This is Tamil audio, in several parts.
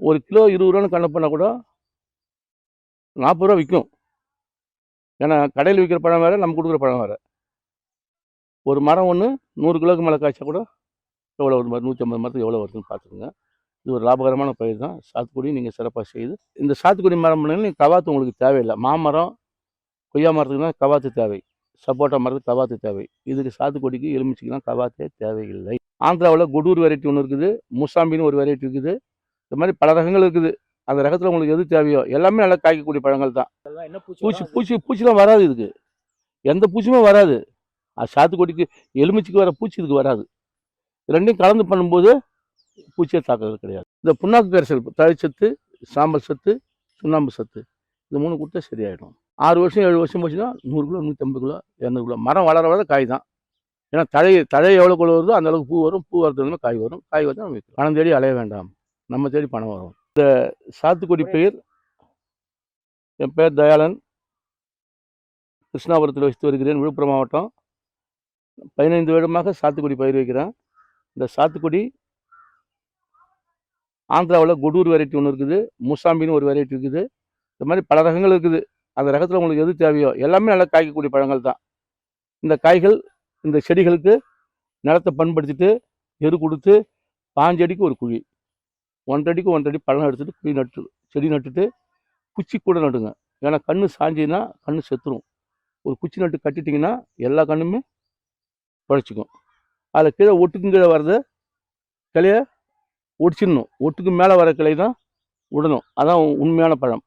ஒரு கிலோ இருபது ரூபான்னு கணக்கு பண்ணால் கூட நாற்பது ரூபா விற்கும் ஏன்னா கடையில் விற்கிற பழம் வேறு நம்ம கொடுக்குற பழம் வேறு. ஒரு மரம் ஒன்று நூறு கிலோக்கு மேலே காய்ச்சா கூட எவ்வளோ வருது நூற்றி ஐம்பது மரத்துக்கு எவ்வளோ வருதுன்னு பார்த்துக்கோங்க. இது ஒரு லாபகரமான பயிர் தான். சாத்துக்குடி நீங்கள் சிறப்பாக செய்து இந்த சாத்துக்குடி மரம் பண்ணீங்கன்னா நீங்கள் கவாத்து உங்களுக்கு தேவையில்லை. மாமரம் கொய்யா மரத்துக்கு தான் கவாத்து தேவை. சப்போட்டா மரத்துக்கு கவாத்து தேவை. இதுக்கு சாத்துக்குடிக்கு எலுமிச்சிக்கெல்லாம் கவாத்தே தேவையில்லை. ஆந்திராவில் கொடூர் வெரைட்டி ஒன்று இருக்குது. முசாம்பின்னு ஒரு வெரைட்டி இருக்குது. இந்த மாதிரி பல ரகங்கள் இருக்குது. அந்த ரகத்தில் உங்களுக்கு எது தேவையோ எல்லாமே நல்லா காய்க்கக்கூடிய பழங்கள் தான். பூச்சி பூச்சி பூச்சிலாம் வராது இதுக்கு. எந்த பூச்சியுமே வராது. அது சாத்துக்குடிக்கு எலுமிச்சிக்கு வர பூச்சி இதுக்கு வராது. ரெண்டையும் கலந்து பண்ணும்போது பூச்சியை தாக்குறது கிடையாது. இந்த புண்ணாக்கு கரைசல் தழைச்சத்து சாம்பல் சத்து சுண்ணாம்பு சத்து இது மூணு கொடுத்தா சரியாயிடும். ஆறு வருஷம் ஏழு வருஷம் போச்சுன்னா நூறு கிலோ நூற்றம்பது கிலோ இரநூறு கிலோ. மரம் வளர வளர காய் தான். ஏன்னா தழை தழை எவ்வளோ குள்ள வருதோ அந்த அளவுக்கு பூ வரும். பூ வரதுல காய் வரும். காய் வந்து நம்ம விற்கலாம். பணம் தேடி அலைய வேண்டாம். நம்ம தேடி பணம் வரும். இந்த சாத்துக்குடி பயிர் என் பேர் தயாளன். கிருஷ்ணாபுரத்தில் வசித்து வருகிறேன் விழுப்புரம் மாவட்டம். பதினைந்து வருடமாக சாத்துக்குடி பயிர் வைக்கிறேன். இந்த சாத்துக்குடி ஆந்திராவில் கொடூர் வெரைட்டி ஒன்று இருக்குது முசாம்பின்னு ஒரு வெரைட்டி இருக்குது. இந்த மாதிரி பல ரகங்கள் இருக்குது. அந்த ரகத்தில் உங்களுக்கு எது தேவையோ எல்லாமே நல்லா காய்க்கக்கூடிய பழங்கள் தான். இந்த காய்கள் இந்த செடிகளுக்கு நிலத்தை பண்படுத்திட்டு எரு கொடுத்து பாஞ்சு அடிக்கு ஒரு குழி. ஒன்றரை அடிக்கு ஒன்றரை அடி பழம் எடுத்துகிட்டு குழி நட்டு செடி நட்டுட்டு குச்சி கூட நடுங்க. ஏன்னா கண்ணு சாஞ்சின்னா கண்ணு செத்துரும். ஒரு குச்சி நட்டு கட்டிட்டிங்கன்னா எல்லா கண்ணுமே பழச்சிக்கும் அதில் கீழே ஒட்டுக்கும் கீழே வர்றது கிளைய ஒடிச்சிடணும். ஒட்டுக்கு மேலே வர கிளை தான் விடணும் அதான் உண்மையான பழம்.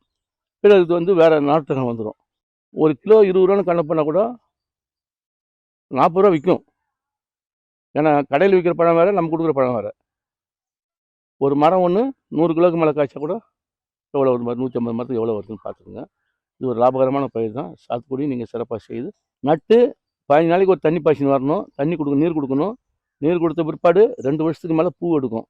கீழே இது வந்து வேறு நாட்டு வந்துடும் ஒரு கிலோ இருபது ரூபான்னு கணக்கு பண்ணால் கூட நாற்பது ரூபா விற்கும் ஏன்னா கடையில் விற்கிற பழம் வேறு நம்ம கொடுக்குற பழம் வேறு. ஒரு மரம் ஒன்று நூறு கிலோக்கு மேலே காய்ச்சா கூட எவ்வளோ வருது நூற்றி ஐம்பது மரத்துக்கு எவ்வளோ வருதுன்னு பார்த்துக்கோங்க. இது ஒரு லாபகரமான பயிர் தான். சாத்துக்குடி நீங்கள் சிறப்பாக செய்து நட்டு பதினஞ்சு நாளைக்கு ஒரு தண்ணி பாய்ச்சின்னு வரணும். தண்ணி கொடுக்கணும் நீர் கொடுக்கணும். நீர் கொடுத்த பிற்பாடு ரெண்டு வருஷத்துக்கு மேலே பூ எடுக்கும்.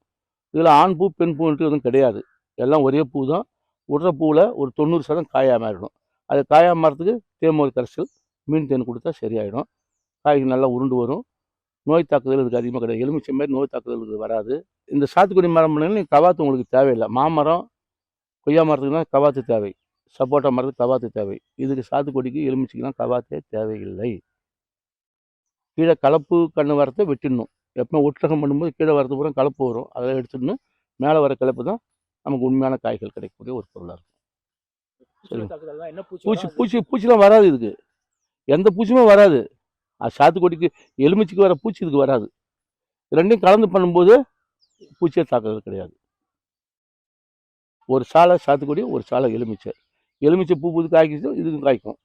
இதில் ஆண் பூ பெண் பூன்ட்டு எதுவும் கிடையாது. எல்லாம் ஒரே பூ தான். விடுற பூவில் ஒரு தொண்ணூறு சதம் காயாக மாறிடும். அது காயாக மாறதுக்கு தேமோர் கரைசல் மீன் தேன் கொடுத்தா சரியாயிடும். காய்கறி நல்லா உருண்டு வரும். நோய் தாக்குதல் இதுக்கு அதிகமாக கிடையாது. எலுமிச்சை மாதிரி நோய் தாக்குதல் இதுக்கு வராது. இந்த சாத்துக்குடி மரம் நீங்கள் கவாத்து உங்களுக்கு தேவையில்லை. மாமரம் கொய்யா மரத்துக்கு தான் கவாத்து தேவை. சப்போட்டா மரத்துக்கு கவாத்து தேவை. இதுக்கு சாத்துக்குடிக்கு எலுமிச்சிக்கெல்லாம் கவாத்தே தேவையில்லை. கீழே கலப்பு கண்ணு வரத்தை வெட்டிடணும். எப்போ ஒட்டகம் பண்ணும்போது கீழே வரது பூரா கலப்பு வரும். அதை எடுத்துடணும் மேலே வர கலப்பு தான் நமக்கு உண்மையான காய்கள் கிடைக்கக்கூடிய ஒரு பொருளாக இருக்கும். என்ன பூச்சி? பூச்சி பூச்சிலாம் வராது இதுக்கு. எந்த பூச்சியுமே வராது. அது சாத்துக்குடிக்கு எலுமிச்சிக்கு வர பூச்சி இதுக்கு வராது. ரெண்டையும் கலந்து பண்ணும்போது பூச்சியை தாக்குறது கிடையாது. ஒரு சாலை சாத்துக்குடி ஒரு சாலை எலுமிச்சை. எலுமிச்சை பூ புது காய்க்குச்சு இதுக்கும் காய்க்கும்.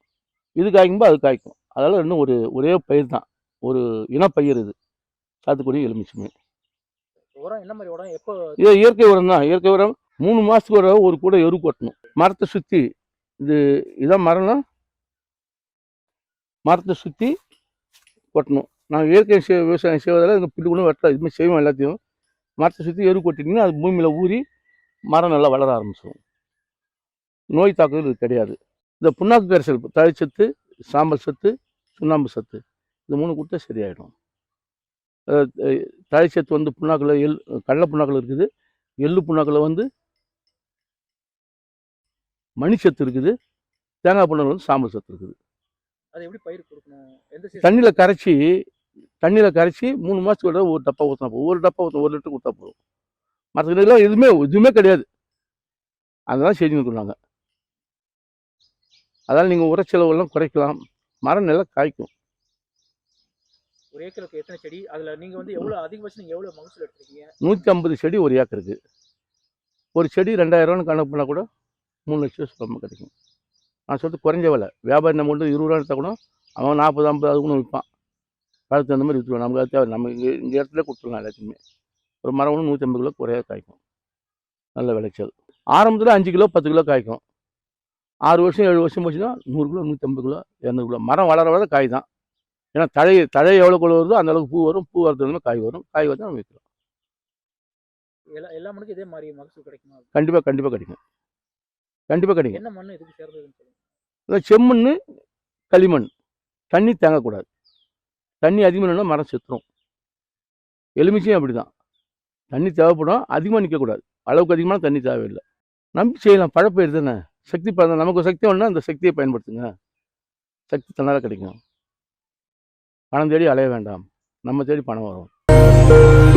இது காய்க்கும்போது அது காய்க்கும். அதனால் ரெண்டும் ஒரு ஒரே பயிர் தான். ஒரு இனப்பயிர் இது. சாத்துக்குடி எலுமிச்சுமே உரம் என்ன மாதிரி உரம்? எப்போ இது இயற்கை உரம் தான். இயற்கை உரம் மூணு மாதத்துக்கு ஒரு ஒரு கூட எரு கொட்டணும். மரத்தை சுற்றி இது இதான் மரம்னா மரத்தை சுற்றி கொட்டணும் நாங்கள் இயற்கை செய் விவசாயம் செய்வதால் இந்த புல்லு கூட வெட்ட இதுமாதிரி செய்வோம் எல்லாத்தையும். மரத்தை சுற்றி எரு கொட்டிட்டிங்கன்னா அது பூமியில் ஊறி மரம் நல்லா வளர ஆரம்பிச்சிடும் நோய் தாக்குதல் இது கிடையாது. இந்த புண்ணாக்கு கரைசல் தழைச்சத்து சாம்பல் சத்து சுண்ணாம்பு சத்து இது மூணு கொடுத்தா சரியாயிடும். அஹ் தழைச்சத்து வந்து புண்ணாக்கில் எள் கடலை புண்ணாக்கில் இருக்குது. எள்ளு புண்ணாக்கில் வந்து மணிச்சத்து இருக்குது. தேங்காய் புண்ணாக்கில் வந்து சாம்பல் சத்து இருக்குது. அது எப்படி பயிர் கொடுக்கணும்? எந்த? தண்ணியில் கரைச்சி தண்ணியில் கரைச்சி மூணு மாதத்துக்கு ஒரு டப்பா ஊற்றினா போதும். ஒரு டப்பா ஊற்ற ஒரு லிட்டர் கொடுத்தா போதும். மற்றதுலாம் எதுவுமே எதுவுமே கிடையாது. அதெல்லாம் செஞ்சுன்னு நாங்கள் அதனால் நீங்கள் உரச்செலவெல்லாம் குறைக்கலாம். மரம் நல்லா காய்க்கும். ஒரு ஏக்கருக்கு எத்தனை செடி? அதுல நீங்க வந்து எவ்வளவு அதிகபட்சம் நீங்க எவ்வளவு மகசூல் எடுத்திருக்கீங்க? நூற்றி ஐம்பது செடி ஒரு ஏக்கருக்கு. ஒரு செடி ரெண்டாயிரரூவான்னு கணக்கு பண்ணால் கூட மூணு லட்சம் சுத்தமாக கிடைக்கும். நான் சொல்லிட்டு குறைஞ்ச விலை. வியாபாரி நம்ம வந்து இருபது ரூபா எடுத்தால் கூட அவன் நாற்பது ஐம்பது அது கூட விற்பான். காலத்து அந்த மாதிரி விற்றுருவான் நமக்கு தேவை. நம்ம இங்கே இந்த இடத்துல கொடுத்துடலாம் எல்லாத்தையுமே. ஒரு மரம் ஒன்று நூற்றி ஐம்பது கிலோ குறைய காய்க்கும். நல்ல விளைச்சல். ஆரம்பத்தில் அஞ்சு கிலோ பத்து கிலோ காய்க்கும். ஆறு வருஷம் ஏழு வருஷம் போச்சுன்னா நூறு கிலோ நூற்றி ஐம்பது கிலோ இரநூறு கிலோ. மரம் வளர வளர காய் தான். ஏன்னா தழை தழை எவ்வளோ குள்ள வருதோ அந்த அளவுக்கு பூ வரும். பூ வரதுல காய் வரும். காய் வந்து நம்ம விற்கலாம் எல்லா எல்லா மண்ணுக்கும் இதே மாதிரி மகசூல் கிடைக்குமா? கண்டிப்பாக கண்டிப்பாக கிடைக்கும். கண்டிப்பாக கிடைக்கும். என்ன மண் இதுக்கு சேர்ந்ததுன்னு சொல்லுங்க. அதான் செம்மண் களிமண். தண்ணி தேங்கக்கூடாது. தண்ணி அதிகமாக மரம் செத்துரும். எலுமிச்சையும் அப்படி தான் தண்ணி தேவைப்படும் அதிகமாக நிற்கக்கூடாது அளவுக்கு அதிகமான தண்ணி தேவையில்லை. நம்பி செய்யலாம். பழப்பயிர் தானே சக்தி ப- நமக்கு சக்தி ஒன்றா அந்த சக்தியை பயன்படுத்துங்க. சக்தி தன்னால் கிடைக்கும். பணம் தேடி அலைய வேண்டாம். நம்ம தேடி பணம் வரும்.